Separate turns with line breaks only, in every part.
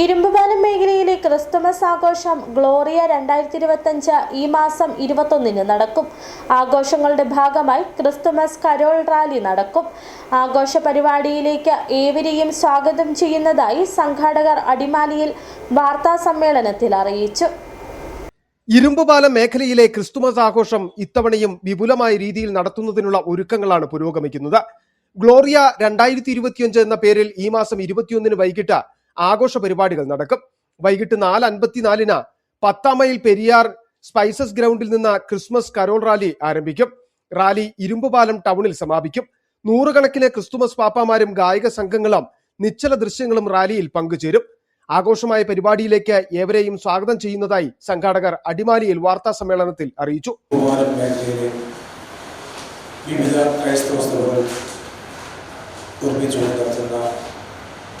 ഇരുമ്പുപാലം മേഖലയിലെ ക്രിസ്തുമസ് ആഘോഷം ഗ്ലോറിയ രണ്ടായിരത്തി ഇരുപത്തഞ്ച് ഈ മാസം ഇരുപത്തൊന്നിന് നടക്കും. ആഘോഷങ്ങളുടെ ഭാഗമായി ക്രിസ്തുമസ് കരോൾ റാലി നടക്കും. ആഘോഷ പരിപാടിയിലേക്ക് ഏവരെയും സ്വാഗതം ചെയ്യുന്നതായി സംഘാടകർ അടിമാലിയിൽ വാർത്താ സമ്മേളനത്തിൽ അറിയിച്ചു.
ഇരുമ്പുപാലം മേഖലയിലെ ക്രിസ്തുമസ് ആഘോഷം ഇത്തവണയും വിപുലമായ രീതിയിൽ നടത്തുന്നതിനുള്ള ഒരുക്കങ്ങളാണ് പുരോഗമിക്കുന്നത്. ഗ്ലോറിയ രണ്ടായിരത്തി ഇരുപത്തിയഞ്ച് എന്ന പേരിൽ ഈ മാസം ഇരുപത്തിയൊന്നിന് വൈകിട്ട് ആഘോഷ പരിപാടികൾ നടക്കും. വൈകിട്ട് നാല് അൻപത്തിനാലിന് പത്താം മൈൽ പെരിയാർ സ്പൈസസ് ഗ്രൗണ്ടിൽ നിന്ന് ക്രിസ്മസ് കരോൾ റാലി ആരംഭിക്കും. റാലി ഇരുമ്പുപാലം ടൗണിൽ സമാപിക്കും. നൂറുകണക്കിന് ക്രിസ്തുമസ് പാപ്പാമാരും ഗായക സംഘങ്ങളും നിശ്ചല ദൃശ്യങ്ങളും റാലിയിൽ പങ്കുചേരും. ആഘോഷമായ പരിപാടിയിലേക്ക് ഏവരെയും സ്വാഗതം ചെയ്യുന്നതായി സംഘാടകർ അടിമാലിയിൽ വാർത്താ സമ്മേളനത്തിൽ അറിയിച്ചു.
ക്രൈസ്തവ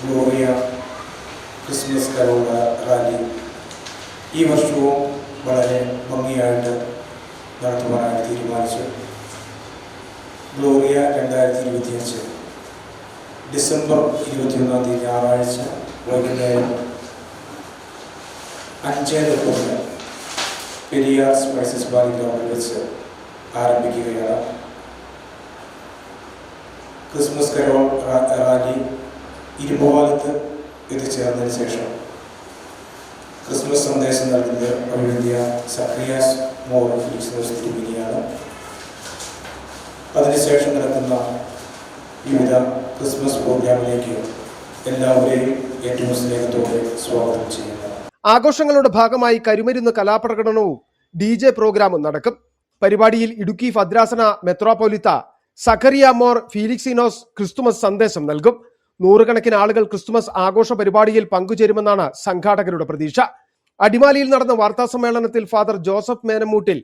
ഗ്ലോറിയ ക്രിസ്മസ് കരോൾ റാലി ഈ വർഷവും വളരെ ഭംഗിയായിട്ട് നടത്തുവാനായി തീരുമാനിച്ചു. ഗ്ലോറിയ രണ്ടായിരത്തി ഇരുപത്തിയഞ്ച് ഡിസംബർ ഇരുപത്തിയൊന്നാം തീയതി ഞായറാഴ്ച വൈകുന്നേരം അഞ്ചേ മുപ്പതിന് പെരിയാർ സ്പൈസസ് ബാലി ഗ്രൗണ്ടിൽ വെച്ച് ആരംഭിക്കുകയാണ്. ക്രിസ്മസ് കരോൾ റാലി ഇരുമ്പുപാലത്ത് എത്തിച്ചേർന്നതിന് ശേഷം ക്രിസ്മസ് സന്ദേശം നൽകുന്നത് അഭിനന്ദിയ സക്രിയാസ് മോർ ഫിലിക്സ് അതിനുശേഷം നടക്കുന്ന വിവിധ ക്രിസ്മസ് പ്രോഗ്രാമിലേക്ക് എല്ലാവരെയും ഏറ്റവും സ്നേഹത്തോടെ സ്വാഗതം ചെയ്യുന്നു.
ആഘോഷങ്ങളുടെ ഭാഗമായി കരിമരുന്ന് കലാപ്രകടനവും ഡി ജെ പ്രോഗ്രാമും നടക്കും. പരിപാടിയിൽ ഇടുക്കി ഫദ്രാസന മെത്രോപൊലിത്ത സഖറിയ മോർ ഫീലിക്സിനോസ് ക്രിസ്തുമസ് സന്ദേശം നൽകും. നൂറുകണക്കിന് ആളുകൾ ക്രിസ്തുമസ് ആഘോഷ പരിപാടിയിൽ പങ്കുചേരുമെന്നാണ് സംഘാടകരുടെ പ്രതീക്ഷ. അടിമാലിയിൽ നടന്ന വാർത്താ സമ്മേളനത്തിൽ father Joseph Menamoottil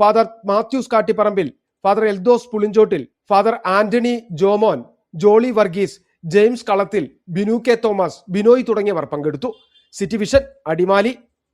father Mathews Kattiparambil father Eldhose Pulinchottil father Antony Jomon Jolly Varghese James Kalathil Binu K Thomas Binoy തുടങ്ങിയവർ പങ്കെടുത്തു. City vision Adimali.